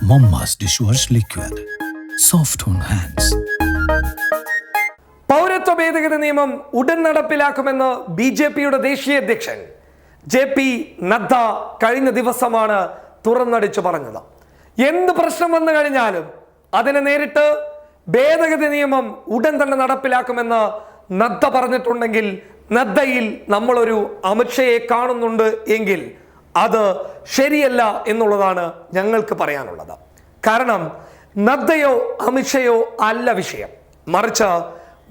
Momma's dishwash liquid. Soft on hands പൗരത്വ ഭേദഗതി നിയമം ഉടൻ നടപ്പിലാക്കുമെന്ന് ബി ജെ പിയുടെ ദേശീയ അധ്യക്ഷൻ ജെ പി നദ്ദ കഴിഞ്ഞ ദിവസമാണ് തുറന്നടിച്ചു പറഞ്ഞത് എന്ത് പ്രശ്നം വന്നു കഴിഞ്ഞാലും അതിനെ നേരിട്ട് ഭേദഗതി നിയമം ഉടൻ തന്നെ നടപ്പിലാക്കുമെന്ന് നദ്ദ പറഞ്ഞിട്ടുണ്ടെങ്കിൽ നദ്ദയിൽ നമ്മളൊരു അമിത്ഷയെ കാണുന്നുണ്ട് എങ്കിൽ അത് ശരിയല്ല എന്നുള്ളതാണ് ഞങ്ങൾക്ക് പറയാനുള്ളത്. കാരണം നദ്ദയോ അമിഷയോ അല്ല വിഷയം. മറിച്ച്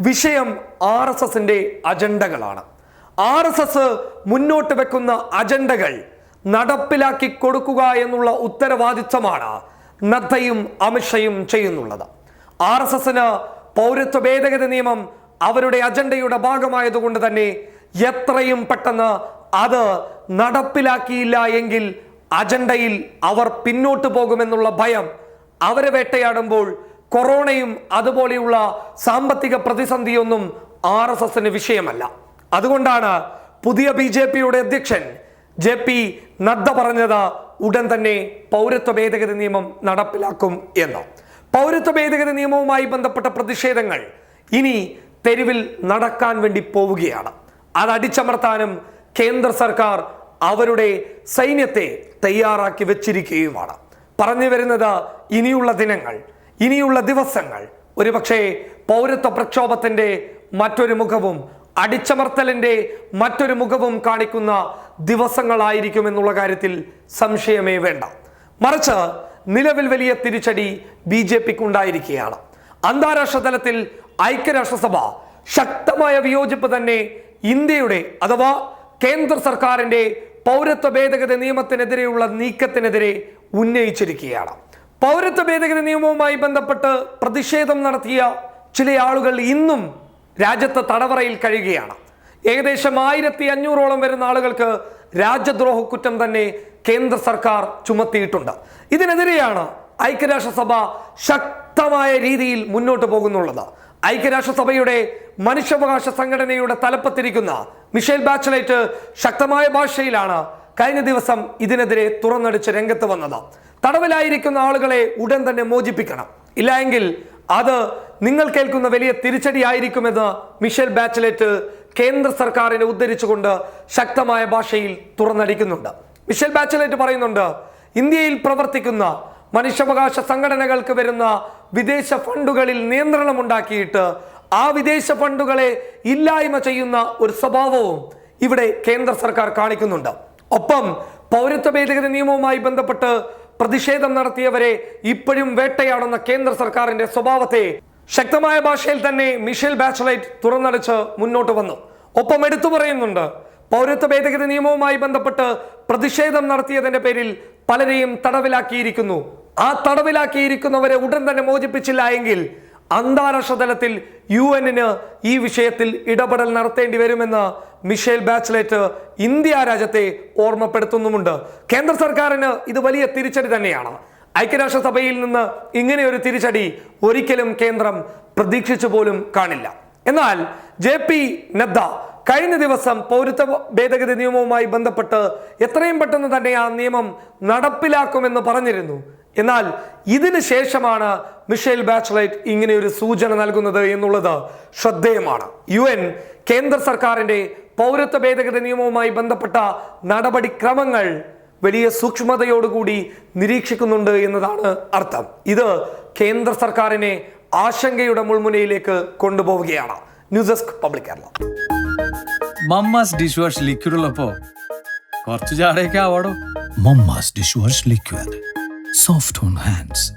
വിഷയം ആർ എസ് എസിന്റെ അജണ്ടകളാണ്. ആർ എസ് എസ് മുന്നോട്ട് വെക്കുന്ന അജണ്ടകൾ നടപ്പിലാക്കി കൊടുക്കുക എന്നുള്ള ഉത്തരവാദിത്വമാണ് നദ്ദയും അമിഷയും ചെയ്യുന്നുള്ളത്. ആർ എസ് എസിന് പൗരത്വ ഭേദഗതി നിയമം അവരുടെ അജണ്ടയുടെ ഭാഗമായതുകൊണ്ട് തന്നെ എത്രയും പെട്ടെന്ന് അത് നടപ്പിലാക്കിയില്ല എങ്കിൽ അജണ്ടയിൽ അവർ പിന്നോട്ട് പോകുമെന്നുള്ള ഭയം അവരെ വേട്ടയാടുമ്പോൾ കൊറോണയും അതുപോലെയുള്ള സാമ്പത്തിക പ്രതിസന്ധിയൊന്നും ആർ എസ് എസിന് വിഷയമല്ല. അതുകൊണ്ടാണ് പുതിയ ബി ജെ പിയുടെ അധ്യക്ഷൻ ജെ പി നദ്ദ പറഞ്ഞത് ഉടൻ തന്നെ പൗരത്വ ഭേദഗതി നിയമം നടപ്പിലാക്കും എന്ന്. പൗരത്വ ഭേദഗതി നിയമവുമായി ബന്ധപ്പെട്ട പ്രതിഷേധങ്ങൾ ഇനി തെരുവിൽ നടക്കാൻ വേണ്ടി പോവുകയാണ്. അത് അടിച്ചമർത്താനും കേന്ദ്ര സർക്കാർ അവരുടെ സൈന്യത്തെ തയ്യാറാക്കി വെച്ചിരിക്കുകയുമാണ്. പറഞ്ഞു വരുന്നത് ഇനിയുള്ള ദിനങ്ങൾ ഇനിയുള്ള ദിവസങ്ങൾ. ഒരുപക്ഷെ പൗരത്വ പ്രക്ഷോഭത്തിന്റെ മറ്റൊരു മുഖവും അടിച്ചമർത്തലിന്റെ മറ്റൊരു മുഖവും കാണിക്കുന്ന ദിവസങ്ങളായിരിക്കും എന്നുള്ള കാര്യത്തിൽ സംശയമേ വേണ്ട. മറിച്ച് നിലവിൽ വലിയ തിരിച്ചടി ബി ജെ പിക്ക് ഉണ്ടായിരിക്കുകയാണ് അന്താരാഷ്ട്ര തലത്തിൽ ഐക്യരാഷ്ട്രസഭ ശക്തമായ വിയോജിപ്പ് തന്നെ ഇന്ത്യയുടെ അഥവാ കേന്ദ്ര സർക്കാരിന്റെ പൗരത്വ ഭേദഗതി നിയമത്തിനെതിരെയുള്ള നീക്കത്തിനെതിരെ ഉന്നയിച്ചിരിക്കുകയാണ്. പൗരത്വ ഭേദഗതി നിയമവുമായി ബന്ധപ്പെട്ട് പ്രതിഷേധം നടത്തിയ ചില ആളുകൾ ഇന്നും രാജ്യത്ത് തടവറയിൽ കഴിയുകയാണ്. ഏകദേശം ആയിരത്തി അഞ്ഞൂറോളം വരുന്ന ആളുകൾക്ക് രാജ്യദ്രോഹ കുറ്റം തന്നെ കേന്ദ്ര സർക്കാർ ചുമത്തിയിട്ടുണ്ട്. ഇതിനെതിരെയാണ് ഐക്യരാഷ്ട്രസഭ ശക്തമായ രീതിയിൽ മുന്നോട്ട് പോകുന്നുള്ളത്. ഐക്യരാഷ്ട്രസഭയുടെ മനുഷ്യാവകാശ സംഘടനയുടെ തലപ്പത്തിരിക്കുന്ന മിഷേൽ ബാച്ചലൈറ്റ് ശക്തമായ ഭാഷയിലാണ് കഴിഞ്ഞ ദിവസം ഇതിനെതിരെ തുറന്നടിച്ച് രംഗത്ത് വന്നത്. തടവിലായിരിക്കുന്ന ആളുകളെ ഉടൻ തന്നെ മോചിപ്പിക്കണം. ഇല്ല എങ്കിൽ അത് നിങ്ങൾ കേൾക്കുന്ന വലിയ തിരിച്ചടിയായിരിക്കുമെന്ന് മിഷേൽ ബാച്ചലേറ്റ് കേന്ദ്ര സർക്കാരിനെ ഉദ്ധരിച്ചുകൊണ്ട് ശക്തമായ ഭാഷയിൽ തുറന്നടിക്കുന്നുണ്ട്. മിഷേൽ ബാച്ചലേറ്റ് പറയുന്നുണ്ട് ഇന്ത്യയിൽ പ്രവർത്തിക്കുന്ന മനുഷ്യാവകാശ സംഘടനകൾക്ക് വരുന്ന വിദേശ ഫണ്ടുകളിൽ നിയന്ത്രണം ഉണ്ടാക്കിയിട്ട് ആ വിദേശ ഫണ്ടുകളെ ഇല്ലായ്മ ചെയ്യുന്ന ഒരു സ്വഭാവവും ഇവിടെ കേന്ദ്ര സർക്കാർ കാണിക്കുന്നുണ്ട്. ഒപ്പം പൗരത്വ ഭേദഗതി നിയമവുമായി ബന്ധപ്പെട്ട് പ്രതിഷേധം നടത്തിയവരെ ഇപ്പോഴും വേട്ടയാടുന്ന കേന്ദ്ര സർക്കാരിന്റെ സ്വഭാവത്തെ ശക്തമായ ഭാഷയിൽ തന്നെ മിഷേൽ ബാച്ചലൈറ്റ് തുറന്നടിച്ച് മുന്നോട്ട് വന്നു. ഒപ്പം എടുത്തു പറയുന്നുണ്ട് പൗരത്വ ഭേദഗതി നിയമവുമായി ബന്ധപ്പെട്ട് പ്രതിഷേധം നടത്തിയതിന്റെ പേരിൽ പലരെയും തടവിലാക്കിയിരിക്കുന്നു. ആ തടവിലാക്കിയിരിക്കുന്നവരെ ഉടൻ തന്നെ മോചിപ്പിച്ചില്ല എങ്കിൽ അന്താരാഷ്ട്ര തലത്തിൽ യു എന്നിന് ഈ വിഷയത്തിൽ ഇടപെടൽ നടത്തേണ്ടി വരുമെന്ന് മിഷേൽ ബാച്ചലേറ്റ് ഇന്ത്യ രാജ്യത്തെ ഓർമ്മപ്പെടുത്തുന്നുമുണ്ട്. കേന്ദ്ര സർക്കാരിന് ഇത് വലിയ തിരിച്ചടി തന്നെയാണ്. ഐക്യരാഷ്ട്രസഭയിൽ നിന്ന് ഇങ്ങനെ ഒരു തിരിച്ചടി ഒരിക്കലും കേന്ദ്രം പ്രതീക്ഷിച്ചു പോലും കാണില്ല. എന്നാൽ ജെ പി നദ്ദ കഴിഞ്ഞ ദിവസം പൗരത്വ ഭേദഗതി നിയമവുമായി ബന്ധപ്പെട്ട് എത്രയും പെട്ടെന്ന് തന്നെ ആ നിയമം നടപ്പിലാക്കുമെന്ന് പറഞ്ഞിരുന്നു. എന്നാൽ ഇതിന് ശേഷമാണ് മിഷേൽ ബാച്ചലൈറ്റ് ഇങ്ങനെ ഒരു സൂചന നൽകുന്നത് എന്നുള്ളത് ശ്രദ്ധേയമാണ്. യു എൻ കേന്ദ്ര സർക്കാരിന്റെ പൗരത്വ ഭേദഗതി നിയമവുമായി ബന്ധപ്പെട്ട നടപടിക്രമങ്ങൾ വലിയ സൂക്ഷ്മതയോടുകൂടി നിരീക്ഷിക്കുന്നുണ്ട് എന്നതാണ് അർത്ഥം. ഇത് കേന്ദ്ര സർക്കാരിനെ ആശങ്കയുടെ മുൾമുനയിലേക്ക് കൊണ്ടുപോവുകയാണ്. News desk public Kerala. Momma's dish wash liquid ഉള്ളപ്പോ കുറച്ച് ചാടയൊക്കെ ആവാടോ? Dish wash liquid. Soft on hands.